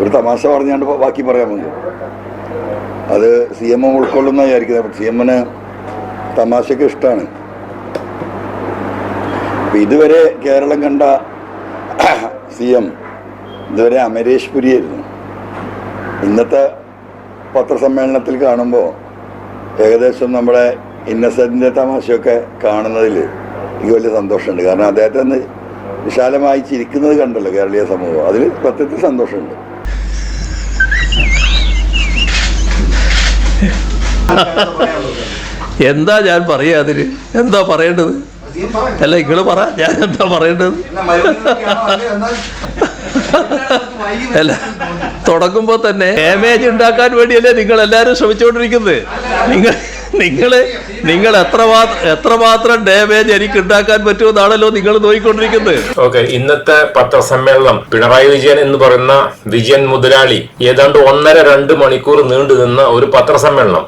ഒരു തമാശ പറഞ്ഞാണ്ട് ബാക്കി പറയാൻ മതി. അത് സി എം എം ഉൾക്കൊള്ളുന്ന വിചാരിക്കുന്നത് സി എമ്മിന് തമാശക്ക് ഇഷ്ടമാണ് ഇതുവരെ കേരളം കണ്ട സി എം ഇതുവരെ അമരേഷ് പുരിയായിരുന്നു ഇന്നത്തെ പത്രസമ്മേളനത്തിൽ കാണുമ്പോൾ ഏകദേശം നമ്മുടെ ഇന്നസെന്റിന്റെ തമാശയൊക്കെ കാണുന്നതിൽ എനിക്ക് വലിയ സന്തോഷമുണ്ട്. കാരണം അദ്ദേഹത്തെ വിശാലമായി ചിരിക്കുന്നത് കണ്ടല്ലോ കേരളീയ സമൂഹം. അതിൽ സത്യത്തിൽ സന്തോഷമുണ്ട്. എന്താ ഞാൻ പറയാ അതിന്? എന്താ പറയേണ്ടത്? അല്ല നിങ്ങൾ പറ. ഞാൻ എന്താ പറയേണ്ടത്? അല്ല തുടങ്ങുമ്പോ തന്നെ ഡാമേജ് ഉണ്ടാക്കാൻ വേണ്ടിയല്ലേ നിങ്ങൾ എല്ലാരും ശ്രമിച്ചുകൊണ്ടിരിക്കുന്നത് നിങ്ങൾ നിങ്ങൾ നിങ്ങൾ എത്രമാത്രം എത്രമാത്രം ഡാമേജ് എനിക്ക് ഉണ്ടാക്കാൻ പറ്റുമെന്നാണല്ലോ നിങ്ങൾ നോക്കിക്കൊണ്ടിരിക്കുന്നത് ഓക്കെ ഇന്നത്തെ പത്രസമ്മേളനം പിണറായി വിജയൻ എന്ന് പറയുന്ന വിജയൻ മുതലാളി ഏതാണ്ട് ഒന്നര രണ്ട് മണിക്കൂർ നീണ്ടു നിന്ന ഒരു പത്രസമ്മേളനം.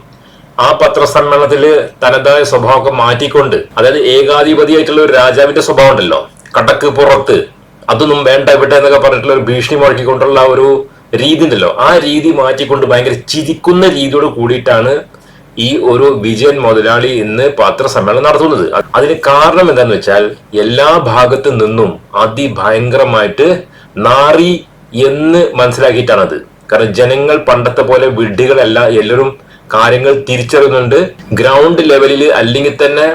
ആ പത്രസമ്മേളനത്തിൽ തനതായ സ്വഭാവമൊക്കെ മാറ്റിക്കൊണ്ട് അതായത് ഏകാധിപതിയായിട്ടുള്ള ഒരു രാജാവിന്റെ സ്വഭാവം ഉണ്ടല്ലോ കടക്ക് പുറത്ത് അതൊന്നും വേണ്ട ഇവിടെ എന്നൊക്കെ പറഞ്ഞിട്ടുള്ള ഒരു ഭീഷണി മുഴക്കിക്കൊണ്ടുള്ള ഒരു രീതി ഉണ്ടല്ലോ. ആ രീതി മാറ്റിക്കൊണ്ട് ഭയങ്കര ചിരിക്കുന്ന രീതിയോട് കൂടിയിട്ടാണ് ഈ ഒരു വിജയൻ മുതലാളി ഇന്ന് പത്രസമ്മേളനം നടത്തുന്നത്. അതിന് കാരണം എന്താന്ന് വെച്ചാൽ എല്ലാ ഭാഗത്തു നിന്നും അതിഭയങ്കരമായിട്ട് നാറി എന്ന് മനസ്സിലാക്കിയിട്ടാണത്. കാരണം ജനങ്ങൾ പണ്ടത്തെ പോലെ വിഡ്ഢികളല്ല എല്ലാവരും കാര്യങ്ങൾ തിരിച്ചറിയുന്നുണ്ട് ഗ്രൗണ്ട് ലെവലിൽ അല്ലെങ്കിൽ തന്നെ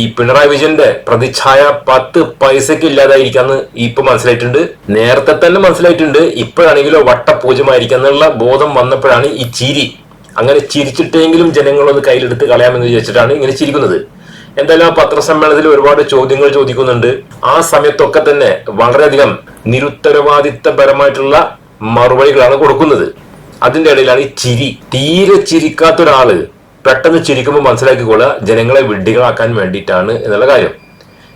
ഈ പിണറായി വിജയന്റെ പ്രതിച്ഛായ പത്ത് പൈസക്ക് ഇല്ലാതായിരിക്കാന്ന് ഇപ്പൊ മനസ്സിലായിട്ടുണ്ട്. നേരത്തെ തന്നെ മനസ്സിലായിട്ടുണ്ട്. ഇപ്പോഴാണെങ്കിലോ വട്ടപൂജമായിരിക്കാം എന്നുള്ള ബോധം വന്നപ്പോഴാണ് ഈ ചിരി. അങ്ങനെ ചിരിച്ചിട്ടെങ്കിലും ജനങ്ങളൊന്ന് കയ്യിലെടുത്ത് കളയാമെന്ന് വിചാരിച്ചിട്ടാണ് ഇങ്ങനെ ചിരിക്കുന്നത്. എന്തായാലും ആ പത്രസമ്മേളനത്തിൽ ഒരുപാട് ചോദ്യങ്ങൾ ചോദിക്കുന്നുണ്ട്. ആ സമയത്തൊക്കെ തന്നെ വളരെയധികം നിരുത്തരവാദിത്തപരമായിട്ടുള്ള മറുപടികളാണ് കൊടുക്കുന്നത്. അതിന്റെ ഇടയിലാണ് ഈ ചിരി. തീരെ ചിരിക്കാത്ത ഒരാൾ പെട്ടെന്ന് ചിരിക്കുമ്പോൾ മനസ്സിലാക്കിക്കൊള്ളുക ജനങ്ങളെ വിഡ്ഢികളാക്കാൻ വേണ്ടിയിട്ടാണ് എന്നുള്ള കാര്യം.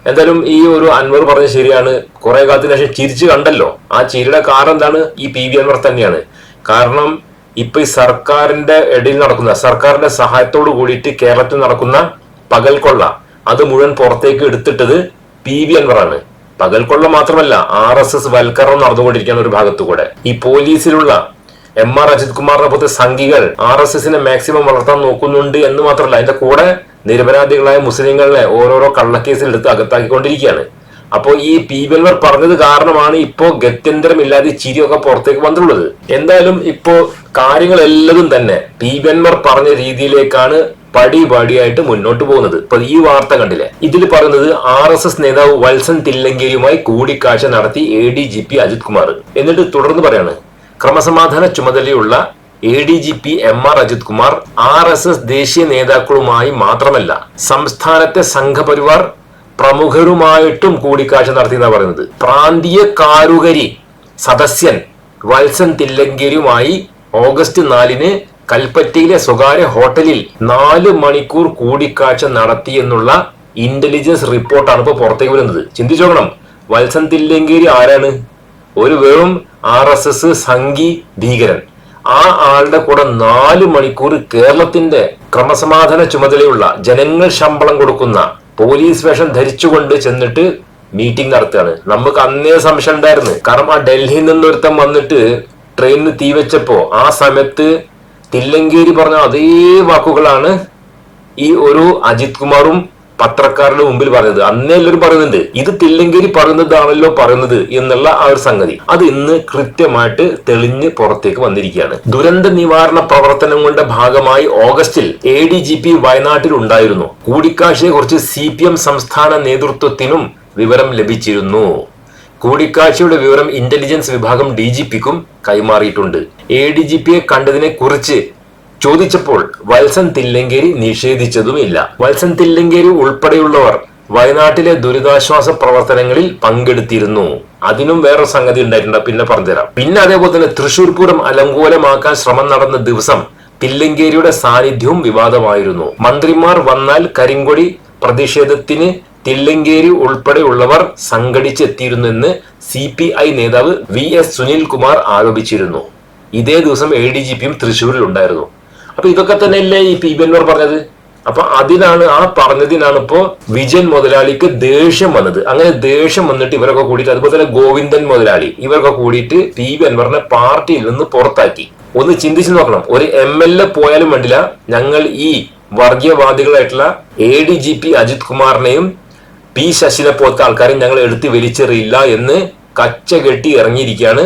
എന്തായാലും ഈ ഒരു അൻവർ പറഞ്ഞ ശരിയാണ്. കുറെ കാലത്തിന് ശേഷം ചിരിച്ചു കണ്ടല്ലോ. ആ ചിരിയുടെ കാരണം എന്താണ്? ഈ പി വി അൻവർ തന്നെയാണ്. കാരണം ഇപ്പൊ ഈ സർക്കാരിന്റെ ഇടയിൽ നടക്കുന്ന സർക്കാരിന്റെ സഹായത്തോട് കൂടിയിട്ട് കേരളത്തിൽ നടക്കുന്ന പകൽക്കൊള്ള അത് മുഴുവൻ പുറത്തേക്ക് എടുത്തിട്ടത് പി വി അൻവറാണ്. പകൽക്കൊള്ള മാത്രമല്ല ആർ എസ് എസ് വൽക്കരണം നടന്നുകൊണ്ടിരിക്കുകയാണ് ഒരു ഭാഗത്തു കൂടെ ഈ പോലീസിലുള്ള എം ആർ അജിത് കുമാറിനെ പോലത്തെ സംഘികൾ ആർ എസ് എസിനെ മാക്സിമം വളർത്താൻ നോക്കുന്നുണ്ട് എന്ന് മാത്രമല്ല അതിന്റെ കൂടെ നിരപരാധികളായ മുസ്ലിങ്ങളെ ഓരോരോ കള്ളക്കേസിൽ എടുത്ത് അകത്താക്കിക്കൊണ്ടിരിക്കുകയാണ്. അപ്പോൾ ഈ പി ബൽവർ പറഞ്ഞത് കാരണമാണ് ഇപ്പോ ഗത്യന്തരമില്ലാതെ ചിരിയൊക്കെ പുറത്തേക്ക് വന്നിട്ടുള്ളത്. എന്തായാലും ഇപ്പോ കാര്യങ്ങളെല്ലതും തന്നെ പി ബൻവർ പറഞ്ഞ രീതിയിലേക്കാണ് പടി പടിയായിട്ട് മുന്നോട്ട് പോകുന്നത്. ഇപ്പൊ ഈ വാർത്ത കണ്ടില്ലേ? ഇതിൽ പറയുന്നത് ആർ എസ് എസ് നേതാവ് വത്സൻ തില്ലങ്കേരിയുമായി കൂടിക്കാഴ്ച നടത്തി A D G P Ajith Kumar. എന്നിട്ട് തുടർന്ന് പറയാണ് ക്രമസമാധാന ചുമതലയുള്ള A D G P M R Ajith Kumar R S S ദേശീയ നേതാക്കളുമായി മാത്രമല്ല സംസ്ഥാനത്തെ സംഘപരിവാർ പ്രമുഖരുമായിട്ടും കൂടിക്കാഴ്ച നടത്തിയെന്നാണ് പറയുന്നത്. പ്രാന്തീയ കാരുകരി സദസ്യൻ വത്സൻ തില്ലങ്കേരിയുമായി ഓഗസ്റ്റ് നാലിന് കൽപ്പറ്റയിലെ സ്വകാര്യ ഹോട്ടലിൽ നാല് മണിക്കൂർ കൂടിക്കാഴ്ച നടത്തിയെന്നുള്ള ഇന്റലിജൻസ് റിപ്പോർട്ടാണ് ഇപ്പോൾ പുറത്തേക്ക് വരുന്നത്. ചിന്തിച്ചോക്കണം വത്സൻ തില്ലങ്കേരി ആരാണ്? ഒരു വെറും ആർ എസ് എസ് സംഘി ഭീകരൻ. ആ ആളുടെ കൂടെ നാല് മണിക്കൂർ കേരളത്തിന്റെ ക്രമസമാധാന ചുമതലയുള്ള ജനങ്ങൾ ശമ്പളം കൊടുക്കുന്ന പോലീസ് വേഷം ധരിച്ചുകൊണ്ട് ചെന്നിട്ട് മീറ്റിംഗ് നടത്തുകയാണ്. നമുക്ക് അന്നേ സംശയം ഉണ്ടായിരുന്നു. കാരണം ആ ഡൽഹിയിൽ നിന്ന് ഒരുത്തൻ വന്നിട്ട് ട്രെയിനിന് തീ വെച്ചപ്പോ ആ സമയത്ത് തില്ലങ്കേരി പറഞ്ഞ അതേ വാക്കുകളാണ് ഈ ഒരു അജിത് കുമാറും പത്രക്കാരുടെ മുമ്പിൽ പറയുന്നത്. അന്നേ എല്ലാവരും പറയുന്നുണ്ട്. ഇത് തില്ലങ്കേരി പറയുന്നതാണല്ലോ പറയുന്നത് എന്നുള്ള ആ ഒരു സംഗതി. അത് ഇന്ന് കൃത്യമായിട്ട് തെളിഞ്ഞ് പുറത്തേക്ക് വന്നിരിക്കുകയാണ്. ദുരന്ത നിവാരണ പ്രവർത്തനങ്ങളുടെ ഭാഗമായി ഓഗസ്റ്റിൽ എ ഡി ജി പി വയനാട്ടിൽ ഉണ്ടായിരുന്നു. കൂടിക്കാഴ്ചയെ കുറിച്ച് സി പി എം സംസ്ഥാന നേതൃത്വത്തിനും വിവരം ലഭിച്ചിരുന്നു. കൂടിക്കാഴ്ചയുടെ വിവരം ഇന്റലിജൻസ് വിഭാഗം ഡി ജി പിക്കും കൈമാറിയിട്ടുണ്ട്. എ ഡി ജി പിയെ കണ്ടതിനെ കുറിച്ച് ചോദിച്ചപ്പോൾ വത്സൻ തില്ലങ്കേരി നിഷേധിച്ചതുമില്ല. വത്സൻ തില്ലങ്കേരി ഉൾപ്പെടെയുള്ളവർ വയനാട്ടിലെ ദുരിതാശ്വാസ പ്രവർത്തനങ്ങളിൽ പങ്കെടുത്തിരുന്നു. അതിനും വേറെ സംഗതി ഉണ്ടായിട്ടുണ്ട്. പിന്നെ പറഞ്ഞുതരാം. പിന്നെ അതേപോലെ തന്നെ തൃശൂർ പൂരം അലങ്കോലമാക്കാൻ ശ്രമം നടന്ന ദിവസം തില്ലങ്കേരിയുടെ സാന്നിധ്യവും വിവാദമായിരുന്നു. മന്ത്രിമാർ വന്നാൽ കരിങ്കൊടി പ്രതിഷേധത്തിന് തില്ലങ്കേരി ഉൾപ്പെടെയുള്ളവർ സംഘടിച്ചെത്തിയിരുന്നെന്ന് സി പി ഐ നേതാവ് വി എസ് സുനിൽകുമാർ ആരോപിച്ചിരുന്നു. ഇതേ ദിവസം എ ഡി ജി പിയും തൃശൂരിൽ ഉണ്ടായിരുന്നു അപ്പൊ ഇതൊക്കെ തന്നെയല്ലേ ഈ പി ബി പറഞ്ഞത്? അപ്പൊ അതിനാണ് ആ പറഞ്ഞതിനാണ് ഇപ്പോ വിജയൻ മുതലാളിക്ക് ദേഷ്യം വന്നത്. അങ്ങനെ ദേഷ്യം വന്നിട്ട് ഇവരൊക്കെ കൂടിയിട്ട് അതുപോലെ തന്നെ ഗോവിന്ദൻ മുതലാളി ഇവരൊക്കെ കൂടിയിട്ട് പി വി അൻവറിനെ പാർട്ടിയിൽ നിന്ന് പുറത്താക്കി. ഒന്ന് ചിന്തിച്ചു നോക്കണം. ഒരു എം എൽ എ പോയാലും വേണ്ടില്ല. ഞങ്ങൾ ഈ വർഗീയവാദികളായിട്ടുള്ള A D G P Ajith കുമാറിനെയും P ശശിനെ പോലത്തെ ആൾക്കാരെയും ഞങ്ങൾ എടുത്ത് വലിച്ചെറിയില്ല എന്ന് കച്ച കെട്ടി ഇറങ്ങിയിരിക്കുകയാണ്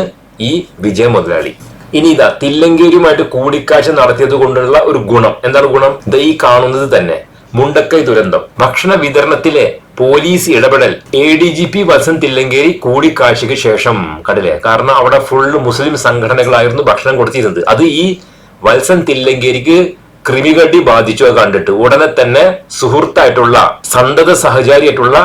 ഈ വിജയ മുതലാളി. ഇനി ഇതാ തില്ലങ്കേരിയുമായിട്ട് കൂടിക്കാഴ്ച നടത്തിയത് കൊണ്ടുള്ള ഒരു ഗുണം. എന്താണ് ഗുണം? ഇത് ഈ കാണുന്നത് തന്നെ. മുണ്ടക്കൈ ദുരന്തം. ഭക്ഷണ വിതരണത്തിലെ പോലീസ് ഇടപെടൽ. A D G P Valsan Thillankeri കൂടിക്കാഴ്ചയ്ക്ക് ശേഷം. കടലേ കാരണം അവിടെ ഫുള്ള് മുസ്ലിം സംഘടനകളായിരുന്നു ഭക്ഷണം കൊടുത്തിരുന്നത്. അത് ഈ വത്സൻ തില്ലങ്കേരിക്ക് കൃമികടി ബാധിച്ചു കണ്ടിട്ട്. ഉടനെ തന്നെ സുഹൃത്തായിട്ടുള്ള സന്തത സഹചാരിയായിട്ടുള്ള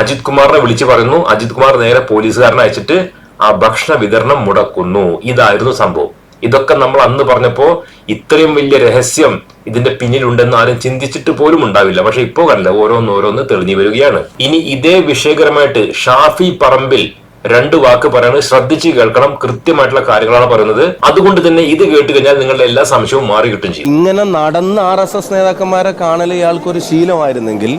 അജിത് കുമാറിനെ വിളിച്ചു പറയുന്നു. അജിത് കുമാർ നേരെ പോലീസുകാരനെ അയച്ചിട്ട് ആ ഭക്ഷണ വിതരണം മുടക്കുന്നു. ഇതായിരുന്നു സംഭവം. ഇതൊക്കെ നമ്മൾ അന്ന് പറഞ്ഞപ്പോ ഇത്രയും വലിയ രഹസ്യം ഇതിന്റെ പിന്നിലുണ്ടെന്ന് ആരും ചിന്തിച്ചിട്ട് പോലും ഉണ്ടാവില്ല. പക്ഷെ ഇപ്പോ കണ്ടില്ല ഓരോന്ന് ഓരോന്ന് തെളിഞ്ഞു വരികയാണ്. ഇനി ഇതേ വിഷയകരമായിട്ട് ഷാഫി പറമ്പിൽ രണ്ട് വാക്ക് പറയാണ്. ശ്രദ്ധിച്ച് കേൾക്കണം. കൃത്യമായിട്ടുള്ള കാര്യങ്ങളാണ് പറയുന്നത്. അതുകൊണ്ട് തന്നെ ഇത് കേട്ട് കഴിഞ്ഞാൽ നിങ്ങളുടെ എല്ലാ സംശയവും മാറി കിട്ടും ചെയ്യും. ഇങ്ങനെ നടന്ന ആർ എസ് എസ് നേതാക്കന്മാരെ കാണൽ ഇയാൾക്കൊരു ശീലമായിരുന്നെങ്കിൽ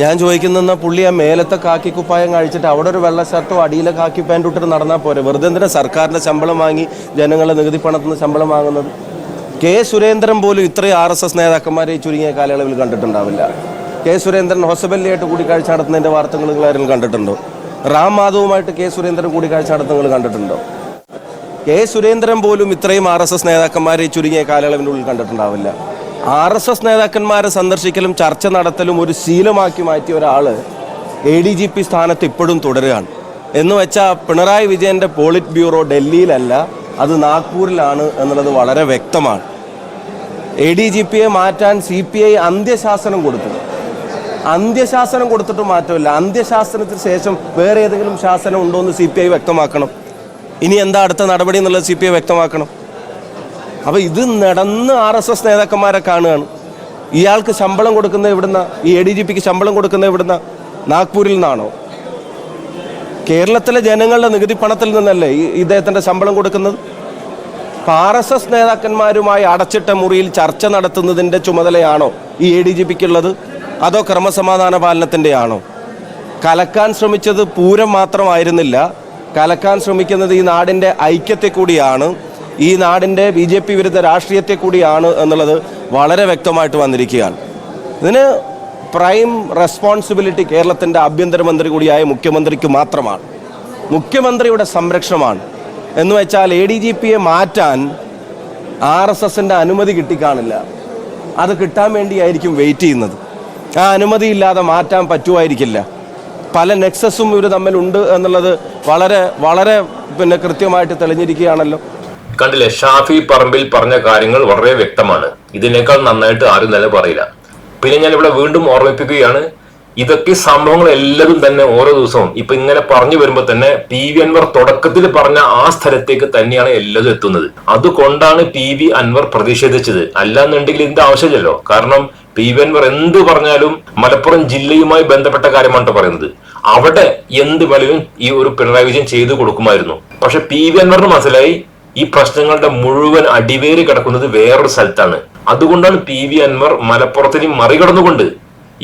ഞാൻ ചോദിക്കുന്ന പുള്ളി ആ മേലത്തെ കാക്കി കുപ്പായം കഴിച്ചിട്ട് അവിടെ ഒരു വെള്ള ഷർട്ടോ അടിയിലെ കാക്കി പാന്റ് ഇട്ടിട്ട് നടന്നാൽ പോരെ? വെറുതെ എന്തിനാ സർക്കാരിന്റെ ശമ്പളം വാങ്ങി ജനങ്ങളെ നികുതി പണത്തിൽ നിന്ന് ശമ്പളം വാങ്ങുന്നത്? കെ സുരേന്ദ്രൻ പോലും ഇത്രയും ആർ എസ് എസ് നേതാക്കന്മാരെ ഈ ചുരുങ്ങിയ കാലയളവിൽ കണ്ടിട്ടുണ്ടാവില്ല. കെ സുരേന്ദ്രൻ ഹൊസബല്ലിയായിട്ട് കൂടിക്കാഴ്ച നടത്തുന്നതിന്റെ വാർത്തകൾ നിങ്ങൾ ആരെങ്കിലും കണ്ടിട്ടുണ്ടോ? റാം മാധവുമായിട്ട് കെ സുരേന്ദ്രൻ കൂടിക്കാഴ്ച നടത്തുന്നത് കണ്ടിട്ടുണ്ടോ? കെ സുരേന്ദ്രൻ പോലും ഇത്രയും ആർ എസ് എസ് നേതാക്കന്മാരെ ചുരുങ്ങിയ കാലയളവിന്റെ ഉള്ളിൽ കണ്ടിട്ടുണ്ടാവില്ല. ആർ എസ് എസ് നേതാക്കന്മാരെ സന്ദർശിക്കലും ചർച്ച നടത്തലും ഒരു ശീലമാക്കി മാറ്റിയ ഒരാൾ എ ഡി ജി പി സ്ഥാനത്ത് ഇപ്പോഴും തുടരുകയാണ്. എന്ന് വെച്ചാൽ പിണറായി വിജയന്റെ പോളിറ്റ് ബ്യൂറോ ഡൽഹിയിലല്ല അത് നാഗ്പൂരിലാണ് എന്നുള്ളത് വളരെ വ്യക്തമാണ്. എ ഡി ജി പിയെ മാറ്റാൻ സി പി ഐ അന്ത്യശാസനം കൊടുത്തു അന്ത്യശാസനം കൊടുത്തിട്ട് മാറ്റമില്ല. അന്ത്യശാസനത്തിന് ശേഷം വേറെ ഏതെങ്കിലും ശാസനം ഉണ്ടോ എന്ന് സി പി ഐ വ്യക്തമാക്കണം. ഇനി എന്താ അടുത്ത നടപടി എന്നുള്ളത് സി പി ഐ വ്യക്തമാക്കണം. അപ്പോൾ ഇത് നടന്ന് ആർ എസ് എസ് നേതാക്കന്മാരെ കാണുകയാണ്. ഇയാൾക്ക് ശമ്പളം കൊടുക്കുന്ന എവിടുന്ന ഈ എ ഡി ജി പിക്ക് ശമ്പളം കൊടുക്കുന്നത് എവിടുന്ന നാഗ്പൂരിൽ നിന്നാണോ? കേരളത്തിലെ ജനങ്ങളുടെ നികുതി പണത്തിൽ നിന്നല്ലേ ഈ ഇദ്ദേഹത്തിന്റെ ശമ്പളം കൊടുക്കുന്നത്? ആർ എസ് എസ് നേതാക്കന്മാരുമായി അടച്ചിട്ട മുറിയിൽ ചർച്ച നടത്തുന്നതിന്റെ ചുമതലയാണോ ഈ എ ഡി ജി പിക്കുള്ളത് അതോ ക്രമസമാധാന പാലനത്തിന്റെയാണോ കലക്കാൻ ശ്രമിച്ചത് പൂരം മാത്രമായിരുന്നില്ല. കലക്കാൻ ശ്രമിക്കുന്നത് ഈ നാടിന്റെ ഐക്യത്തെ കൂടിയാണ്. ഈ നാടിന്റെ ബി ജെ പി വിരുദ്ധ രാഷ്ട്രീയത്തെ കൂടിയാണ് എന്നുള്ളത് വളരെ വ്യക്തമായിട്ട് വന്നിരിക്കുകയാണ്. ഇതിന് പ്രൈം റെസ്പോൺസിബിലിറ്റി കേരളത്തിന്റെ ആഭ്യന്തരമന്ത്രി കൂടിയായ മുഖ്യമന്ത്രിക്ക് മാത്രമാണ്. മുഖ്യമന്ത്രിയുടെ സംരക്ഷണമാണ്. എന്ന് വെച്ചാൽ എ ഡി ജി പിയെ മാറ്റാൻ ആർ എസ് എസിന്റെ അനുമതി കിട്ടിക്കാണില്ല. അത് കിട്ടാൻ വേണ്ടിയായിരിക്കും വെയിറ്റ് ചെയ്യുന്നത്. ആ അനുമതി ഇല്ലാതെ മാറ്റാൻ പറ്റുമായിരിക്കില്ല. പല നെക്സസും ഇവർ തമ്മിലുണ്ട് എന്നുള്ളത് വളരെ വളരെ പിന്നെ കൃത്യമായിട്ട് തെളിഞ്ഞിരിക്കുകയാണല്ലോ. കണ്ടില്ലേ? ഷാഫി പറമ്പിൽ പറഞ്ഞ കാര്യങ്ങൾ വളരെ വ്യക്തമാണ്. ഇതിനേക്കാൾ നന്നായിട്ട് ആരും തന്നെ പറയില്ല. പിന്നെ ഞാൻ ഇവിടെ വീണ്ടും ഓർമ്മിപ്പിക്കുകയാണ് ഇതൊക്കെ സംഭവങ്ങൾ എല്ലാതും തന്നെ ഓരോ ദിവസവും ഇപ്പൊ ഇങ്ങനെ പറഞ്ഞു വരുമ്പോൾ തന്നെ പി വി അൻവർ തുടക്കത്തിൽ പറഞ്ഞ ആ സ്ഥലത്തേക്ക് തന്നെയാണ് എല്ലാതും എത്തുന്നത്. അതുകൊണ്ടാണ് പി വി അൻവർ പ്രതിഷേധിച്ചത്. അല്ലാന്നുണ്ടെങ്കിൽ ഇതിന്റെ ആവശ്യമില്ലല്ലോ. കാരണം പി വി അൻവർ എന്ത് പറഞ്ഞാലും മലപ്പുറം ജില്ലയുമായി ബന്ധപ്പെട്ട കാര്യമാണ് പറയുന്നത്. അവിടെ എന്ത് വേണമെങ്കിലും ഈ ഒരു പിണറായി വിജയൻ ചെയ്തു കൊടുക്കുമായിരുന്നു. പക്ഷെ പി വി അൻവറിന് മനസ്സിലായി ഈ പ്രശ്നങ്ങളുടെ മുഴുവൻ അടിവേര് കിടക്കുന്നത് വേറൊരു സ്ഥലത്താണ്. അതുകൊണ്ടാണ് പി വി അൻവർ മലപ്പുറത്തിനെ മറികടന്നുകൊണ്ട്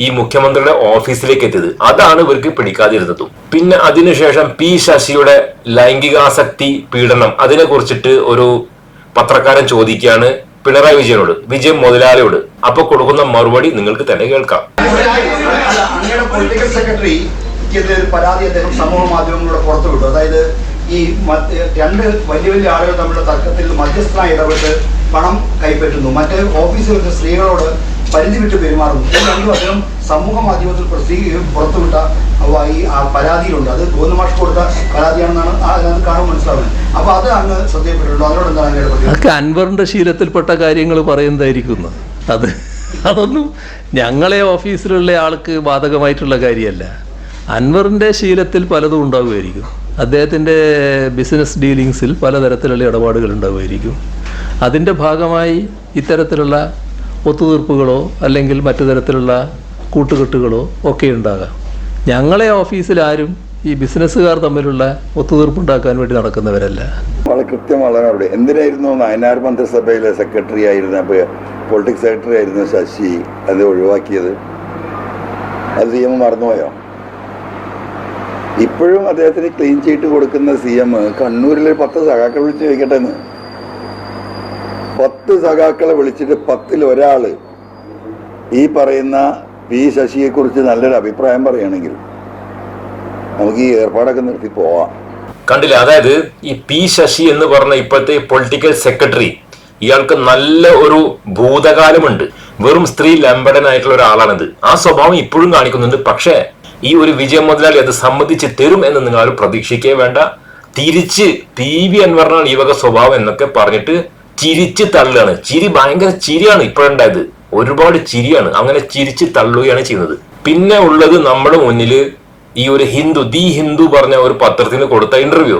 ഈ മുഖ്യമന്ത്രിയുടെ ഓഫീസിലേക്ക് എത്തിയത്. അതാണ് ഇവർക്ക് പിടിക്കാതിരുന്നതും. പിന്നെ അതിനുശേഷം പി ശശിയുടെ ലൈംഗികാസക്തി പീഡനം അതിനെ കുറിച്ചിട്ട് ഒരു പത്രക്കാരൻ ചോദിക്കുകയാണ് പിണറായി വിജയനോട് വിജയൻ മുതലാളിയോട്. അപ്പൊ കൊടുക്കുന്ന മറുപടി നിങ്ങൾക്ക് തന്നെ കേൾക്കാം. സെക്രട്ടറി പരാതി അദ്ദേഹം സമൂഹ മാധ്യമങ്ങളിലൂടെ പുറത്തുവിട്ടു. അതായത് ഈ രണ്ട് വലിയ വലിയ ആളുകൾ തമ്മിലുള്ള തർക്കത്തിൽ മധ്യസ്ഥനായി ഇടപെട്ട് പണം കൈപ്പറ്റുന്നു. മറ്റ് ഓഫീസിൽ വെച്ച സ്ത്രീകളോട് പരിധി വിട്ട് പെരുമാറുന്നു. ഇത് അദ്ദേഹം സമൂഹ മാധ്യമത്തിൽ പ്രസിദ്ധീ പുറത്തുവിട്ട ഈ പരാതിയിലുണ്ട്. അത് ഗോവിന്ദമാഷ് കൊടുത്ത പരാതിയാണെന്നാണ് അതിനകത്ത് കാണുമ്പോൾ മനസ്സിലാവുന്നത്. അപ്പൊ അത് അങ്ങ് ശ്രദ്ധയപ്പെട്ടിട്ടുണ്ടോ അതിനോട് എന്താണ് അങ്ങയുടെ അതൊക്കെ അൻവറിന്റെ ശീലത്തിൽപ്പെട്ട കാര്യങ്ങൾ പറയുന്നതായിരിക്കും അത് അതൊന്നും ഞങ്ങളെ ഓഫീസിലുള്ള ആൾക്ക് ബാധകമായിട്ടുള്ള കാര്യമല്ല. അൻവറിന്റെ ശീലത്തിൽ പലതും ഉണ്ടാവുമായിരിക്കും. അദ്ദേഹത്തിന്റെ ബിസിനസ് ഡീലിങ്സിൽ പലതരത്തിലുള്ള ഇടപാടുകൾ ഉണ്ടാവുമായിരിക്കും. അതിന്റെ ഭാഗമായി ഇത്തരത്തിലുള്ള ഒത്തുതീർപ്പുകളോ അല്ലെങ്കിൽ മറ്റു തരത്തിലുള്ള കൂട്ടുകെട്ടുകളോ ഒക്കെ ഉണ്ടാകാം. ഞങ്ങളെ ഓഫീസിൽ ആരും ഈ ബിസിനസ്സുകാർ തമ്മിലുള്ള ഒത്തുതീർപ്പുണ്ടാക്കാൻ വേണ്ടി നടക്കുന്നവരല്ല. വളരെ കൃത്യമാണ് അവിടെ എന്തിനായിരുന്നു നയനാർ മന്ത്രിസഭയിലെ സെക്രട്ടറി ആയിരുന്ന പൊളിറ്റിക്സ് സെക്രട്ടറി ആയിരുന്നു ശശി അത് ഒഴിവാക്കിയത്? അത് നിയമം മറന്നുപോയോ? ഇപ്പോഴും അദ്ദേഹത്തിന് ക്ലീൻ ചീറ്റ് കൊടുക്കുന്ന സി എം കണ്ണൂരിൽ ഒരു പത്ത് സഖാക്കൾ വിളിച്ച് ചോദിക്കട്ടെ എന്ന് പത്ത് സഖാക്കളെ വിളിച്ചിട്ട് പത്തിൽ ഒരാൾ ഈ പറയുന്ന പി ശശിയെക്കുറിച്ച് നല്ലൊരു അഭിപ്രായം പറയുകയാണെങ്കിൽ നമുക്ക് ഈ ഏർപ്പാടൊക്കെ നിർത്തി പോവാം. കണ്ടില്ല? അതായത് ഈ പി ശശി എന്ന് പറഞ്ഞ ഇപ്പോഴത്തെ പൊളിറ്റിക്കൽ സെക്രട്ടറി ഇയാൾക്ക് നല്ല ഒരു ഭൂതകാലമുണ്ട്. വെറും സ്ത്രീ ലംബടനായിട്ടുള്ള ഒരാളാണിത്. ആ സ്വഭാവം ഇപ്പോഴും കാണിക്കുന്നുണ്ട്. പക്ഷേ ഈ ഒരു വിജയം മുതലാളി അത് സമ്മതിച്ച് തരും എന്ന് നിങ്ങൾ പ്രതീക്ഷിക്കേ വേണ്ട. തിരിച്ച് പി വി അൻവറിനാണ് ഈ വക സ്വഭാവം എന്നൊക്കെ പറഞ്ഞിട്ട് ചിരിച്ച് തള്ളുകയാണ്. ചിരി ഭയങ്കര ചിരിയാണ് ഇപ്പോഴുണ്ടായത്. ഒരുപാട് ചിരിയാണ്. അങ്ങനെ ചിരിച്ച് തള്ളുകയാണ് ചെയ്യുന്നത്. പിന്നെ ഉള്ളത് നമ്മുടെ മുന്നിൽ ഈ ഒരു ഹിന്ദു ദി ഹിന്ദു പറഞ്ഞ ഒരു പത്രത്തിന് കൊടുത്ത ഇന്റർവ്യൂ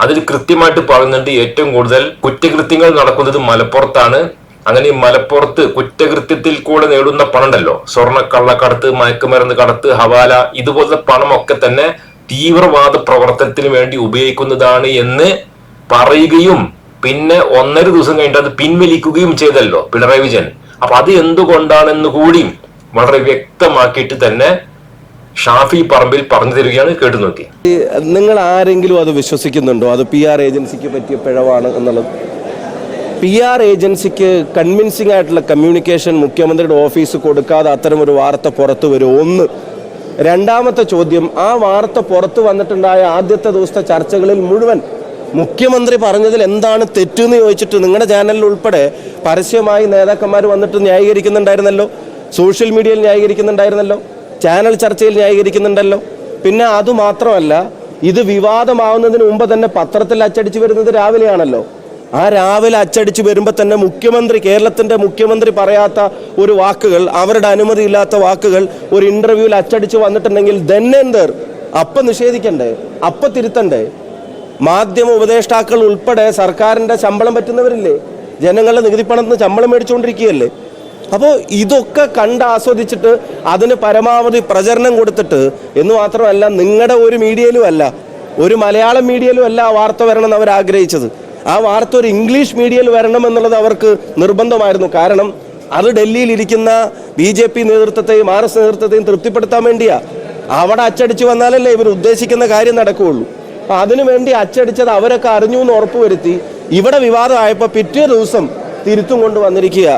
അതിൽ കൃത്യമായിട്ട് പറയുന്നുണ്ട് ഏറ്റവും കൂടുതൽ കുറ്റകൃത്യങ്ങൾ നടക്കുന്നത് മലപ്പുറത്താണ്. അങ്ങനെ ഈ മലപ്പുറത്ത് കുറ്റകൃത്യത്തിൽ കൂടെ നേടുന്ന പണം ഉണ്ടല്ലോ സ്വർണ കള്ളക്കടത്ത് മയക്കുമരുന്ന് കടത്ത് ഹവാല ഇതുപോലത്തെ പണമൊക്കെ തന്നെ തീവ്രവാദ പ്രവർത്തനത്തിന് വേണ്ടി ഉപയോഗിക്കുന്നതാണ് എന്ന് പറയുകയും പിന്നെ ഒന്നര ദിവസം കഴിഞ്ഞിട്ട് അത് പിൻവലിക്കുകയും ചെയ്തല്ലോ പിണറായി വിജയൻ. അപ്പൊ അത് എന്തുകൊണ്ടാണെന്ന് കൂടിയും വളരെ വ്യക്തമാക്കിയിട്ട് തന്നെ ഷാഫി പറമ്പിൽ പറഞ്ഞു തരികയാണ് കേട്ടു നോക്കി. നിങ്ങൾ ആരെങ്കിലും അത് വിശ്വസിക്കുന്നുണ്ടോ? അത് പി ആർ ഏജൻസിക്ക് പറ്റിയ പിഴവാണ് എന്നുള്ളത്. പി ആർ ഏജൻസിക്ക് കൺവിൻസിംഗ് ആയിട്ടുള്ള കമ്മ്യൂണിക്കേഷൻ മുഖ്യമന്ത്രിയുടെ ഓഫീസ് കൊടുക്കാതെ അത്തരം ഒരു വാർത്ത പുറത്തു വരും. ഒന്ന് രണ്ടാമത്തെ ചോദ്യം ആ വാർത്ത പുറത്തു വന്നിട്ടുണ്ടായ ആദ്യത്തെ ദിവസത്തെ ചർച്ചകളിൽ മുഴുവൻ മുഖ്യമന്ത്രി പറഞ്ഞതിൽ എന്താണ് തെറ്റെന്ന് ചോദിച്ചിട്ട് നിങ്ങളുടെ ചാനലിൽ ഉൾപ്പെടെ പരസ്യമായി നേതാക്കന്മാർ വന്നിട്ട് ന്യായീകരിക്കുന്നുണ്ടായിരുന്നല്ലോ? സോഷ്യൽ മീഡിയയിൽ ന്യായീകരിക്കുന്നുണ്ടായിരുന്നല്ലോ? ചാനൽ ചർച്ചയിൽ ന്യായീകരിക്കുന്നുണ്ടല്ലോ? പിന്നെ അതുമാത്രമല്ല ഇത് വിവാദമാവുന്നതിന് മുമ്പ് തന്നെ പത്രത്തിൽ അച്ചടിച്ചു വരുന്നത് രാവിലെയാണല്ലോ. ആ രാവിലെ അച്ചടിച്ച് വരുമ്പോൾ തന്നെ മുഖ്യമന്ത്രി കേരളത്തിന്റെ മുഖ്യമന്ത്രി പറയാത്ത ഒരു വാക്കുകൾ അവരുടെ അനുമതി ഇല്ലാത്ത വാക്കുകൾ ഒരു ഇന്റർവ്യൂവിൽ അച്ചടിച്ച് വന്നിട്ടുണ്ടെങ്കിൽ ദന്നെന്തർ അപ്പം നിഷേധിക്കണ്ടേ? അപ്പം തിരുത്തണ്ടേ? മാധ്യമ ഉപദേഷ്ടാക്കൾ ഉൾപ്പെടെ സർക്കാരിന്റെ ശമ്പളം പറ്റുന്നവരില്ലേ? ജനങ്ങളുടെ നികുതി പണത്തിന് ശമ്പളം മേടിച്ചുകൊണ്ടിരിക്കുകയല്ലേ അപ്പോൾ ഇതൊക്കെ കണ്ട് ആസ്വദിച്ചിട്ട് അതിന് പരമാവധി പ്രചരണം കൊടുത്തിട്ട് എന്ന് മാത്രമല്ല നിങ്ങളുടെ ഒരു മീഡിയയിലും അല്ല ഒരു മലയാളം മീഡിയയിലും അല്ല വാർത്ത വരണമെന്ന് അവർ ആഗ്രഹിച്ചത് ആ വാർത്ത ഒരു ഇംഗ്ലീഷ് മീഡിയയിൽ വരണം എന്നുള്ളത് അവർക്ക് നിർബന്ധമായിരുന്നു. കാരണം അത് ഡൽഹിയിൽ ഇരിക്കുന്ന ബി ജെ പി നേതൃത്വത്തെയും ആർ എസ് നേതൃത്വത്തെയും തൃപ്തിപ്പെടുത്താൻ വേണ്ടിയാ. അവിടെ അച്ചടിച്ചു വന്നാലല്ലേ ഇവർ ഉദ്ദേശിക്കുന്ന കാര്യം നടക്കുകയുള്ളൂ. അപ്പൊ അതിനുവേണ്ടി അച്ചടിച്ചത് അവരൊക്കെ അറിഞ്ഞു എന്ന് ഉറപ്പുവരുത്തി ഇവിടെ വിവാദമായപ്പോൾ പിറ്റേ ദിവസം തിരുത്തും കൊണ്ട് വന്നിരിക്കുക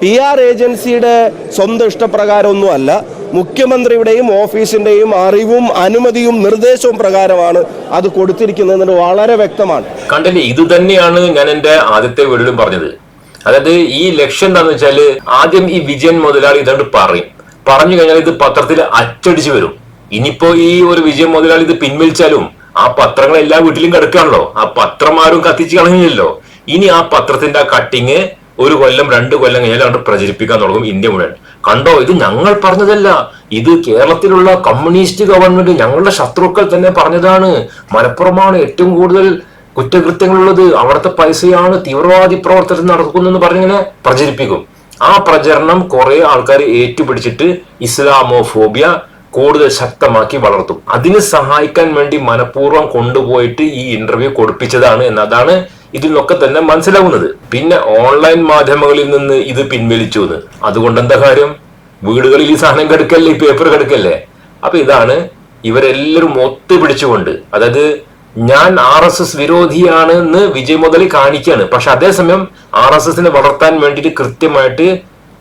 പി ആർ ഏജൻസിയുടെ സ്വന്തം ഇഷ്ടപ്രകാരമൊന്നും അല്ല മുഖ്യമന്ത്രിയുടെയും ഓഫീസിന്റെയും അറിവും അനുമതിയും നിർദ്ദേശവും പ്രകാരമാണ് അത് കൊടുത്തിരിക്കുന്നത് വളരെ വ്യക്തമാണ്. കണ്ടില്ലേ ഇത് തന്നെയാണ് ഞാൻ എന്റെ ആദ്യത്തെ വീഡിയോയിലും പറഞ്ഞത്. അതായത് ഈ ലക്ഷ്യം എന്താന്ന് വെച്ചാൽ ആദ്യം ഈ വിജയൻ മുതലാളി ഇതുകൊണ്ട് പറയും. പറഞ്ഞു കഴിഞ്ഞാൽ ഇത് പത്രത്തിൽ അച്ചടിച്ചു വരും. ഇനിയിപ്പോ ഈ ഒരു വിജയം മുതലാളി ഇത് പിൻവലിച്ചാലും ആ പത്രങ്ങൾ എല്ലാ വീട്ടിലും കിടക്കുകയാണല്ലോ. ആ പത്രം ആരും കത്തിച്ച് കളഞ്ഞില്ലല്ലോ ഇനി ആ പത്രത്തിന്റെ ആ കട്ടിങ് ഒരു കൊല്ലം രണ്ട് കൊല്ലം കഴിഞ്ഞാൽ പ്രചരിപ്പിക്കാൻ തുടങ്ങും ഇന്ത്യ മുഴുവൻ. കണ്ടോ ഇത് ഞങ്ങൾ പറഞ്ഞതല്ല. ഇത് കേരളത്തിലുള്ള കമ്മ്യൂണിസ്റ്റ് ഗവൺമെന്റ് ഞങ്ങളുടെ ശത്രുക്കൾ തന്നെ പറഞ്ഞതാണ്. മലപ്പുറമാണ് ഏറ്റവും കൂടുതൽ കുറ്റകൃത്യങ്ങളുള്ളത്. അവിടുത്തെ പൈസയാണ് തീവ്രവാദി പ്രവർത്തനം നടക്കുന്നതെന്ന് പറഞ്ഞിങ്ങനെ പ്രചരിപ്പിക്കും. ആ പ്രചരണം കുറെ ആൾക്കാർ ഏറ്റുപിടിച്ചിട്ട് ഇസ്ലാമോഫോബിയ കൂടുതൽ ശക്തമാക്കി വളർത്തും. അതിന് സഹായിക്കാൻ വേണ്ടി മനഃപൂർവം കൊണ്ടുപോയിട്ട് ഈ ഇന്റർവ്യൂ കൊടുപ്പിച്ചതാണ് എന്നതാണ് ഇതിൽ നിന്നൊക്കെ തന്നെ മനസ്സിലാവുന്നത്. പിന്നെ ഓൺലൈൻ മാധ്യമങ്ങളിൽ നിന്ന് ഇത് പിൻവലിച്ചു എന്ന്. അതുകൊണ്ട് എന്താ കാര്യം? വീടുകളിൽ ഈ സാധനം കിടക്കല്ലേ ഈ പേപ്പർ കിടക്കല്ലേ? അപ്പൊ ഇതാണ് ഇവരെല്ലാവരും ഒത്തുപിടിച്ചുകൊണ്ട്. അതായത് ഞാൻ ആർ എസ് എസ് വിരോധിയാണ് എന്ന് വിജയ് മുതലി കാണിക്കുകയാണ് പക്ഷെ അതേസമയം ആർ എസ് എസിനെ വളർത്താൻ വേണ്ടിയിട്ട് കൃത്യമായിട്ട്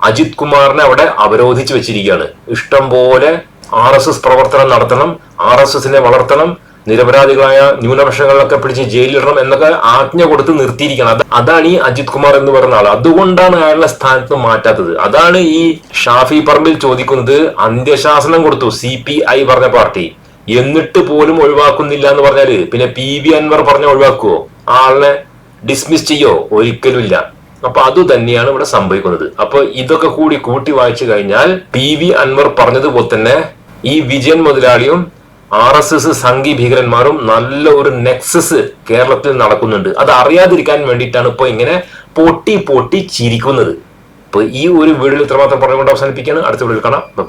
അജിത് കുമാറിനെ അവിടെ അവരോധിച്ച് വെച്ചിരിക്കുകയാണ്. ഇഷ്ടം പോലെ ആർ എസ് എസ് പ്രവർത്തനം നടത്തണം ആർ എസ് എസിനെ വളർത്തണം നിരപരാധികളായ ന്യൂനപക്ഷങ്ങളൊക്കെ പിടിച്ച് ജയിലിടണം എന്നൊക്കെ ആജ്ഞ കൊടുത്ത് നിർത്തിയിരിക്കണം. അത് അതാണ് ഈ അജിത് കുമാർ എന്ന് പറയുന്ന ആൾ അതുകൊണ്ടാണ് അയാളുടെ സ്ഥാനത്ത് മാറ്റാത്തത്. അതാണ് ഈ ഷാഫി പറമ്പിൽ ചോദിക്കുന്നത് അന്ത്യശാസനം കൊടുത്തു സി പി ഐ പറഞ്ഞ പാർട്ടി. എന്നിട്ട് പോലും ഒഴിവാക്കുന്നില്ല എന്ന് പറഞ്ഞാൽ പിന്നെ പി വി അൻവർ പറഞ്ഞ ഒഴിവാക്കുവോ? ആളിനെ ഡിസ്മിസ് ചെയ്യോ? ഒരിക്കലും ഇല്ല. അപ്പൊ അത് തന്നെയാണ് ഇവിടെ സംഭവിക്കുന്നത്. അപ്പൊ ഇതൊക്കെ കൂടി കൂട്ടി വായിച്ചു കഴിഞ്ഞാൽ പി വി അൻവർ പറഞ്ഞതുപോലെ തന്നെ ഈ വിജയൻ മുതലാളിയും ആർ എസ് എസ് സംഘി ഭീകരന്മാരും നല്ല ഒരു നെക്സസ് കേരളത്തിൽ നടക്കുന്നുണ്ട്. അത് അറിയാതിരിക്കാൻ വേണ്ടിയിട്ടാണ് ഇപ്പൊ ഇങ്ങനെ പൊട്ടി പൊട്ടി ചിരിക്കുന്നത്. അപ്പൊ ഈ ഒരു വീഡിയോയിൽ ഇത്രമാത്രം പറഞ്ഞുകൊണ്ട് അവസാനിപ്പിക്കുകയാണ്. അടുത്ത വീഡിയോയിൽ കാണാം. ബൈ